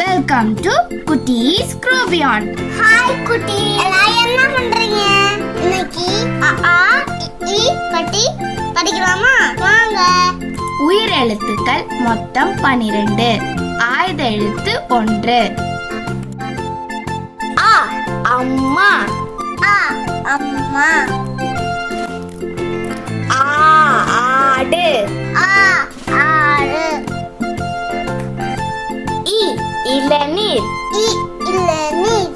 Welcome to குட்டீஸ் க்ரோபியான் hi குட்டி எல்லாரும் என்ன பண்றீங்க? இன்னைக்கு அ ஆ இ ஈ கட்டி படிக்கலாமா? வாங்க. உயிர் எழுத்துக்கள் மொத்தம் பனிரெண்டு. ஆயுத எழுத்து ஒன்று. ஆ அம்மா. ஆ அம்மா. இளநீர் இ இளநீர்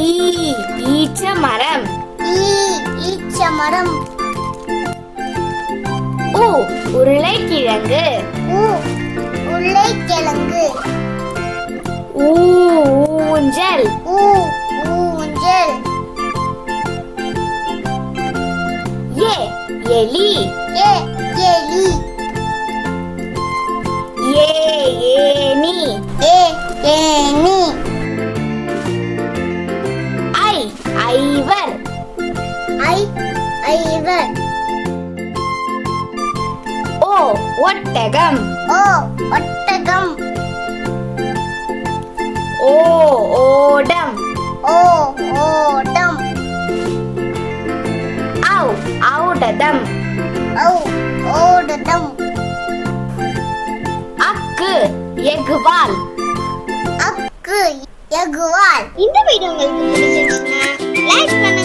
ஈ ஈச்ச மரம் ஈ ஈச்சமரம் உ உருளைக்கிழங்கு ஊ உருளைக்கிழங்கு ஊ ஊஞ்சல் ஊ ஊஞ்சல் ஏ எலி. ஏ எலி. ஐவர் ஓ ஒட்டகம். ஓ ஒட்டகம். ஓ ஓடம். ஓ ஓடம். ஔ ஔடதம். ஔ ஓடடம் அக்கு எகுவால் அக்கு எகுவால் இந்த வீடியோ உங்களுக்கு பிடிச்சிருந்துச்சுன்னா லைக் பண்ணுங்க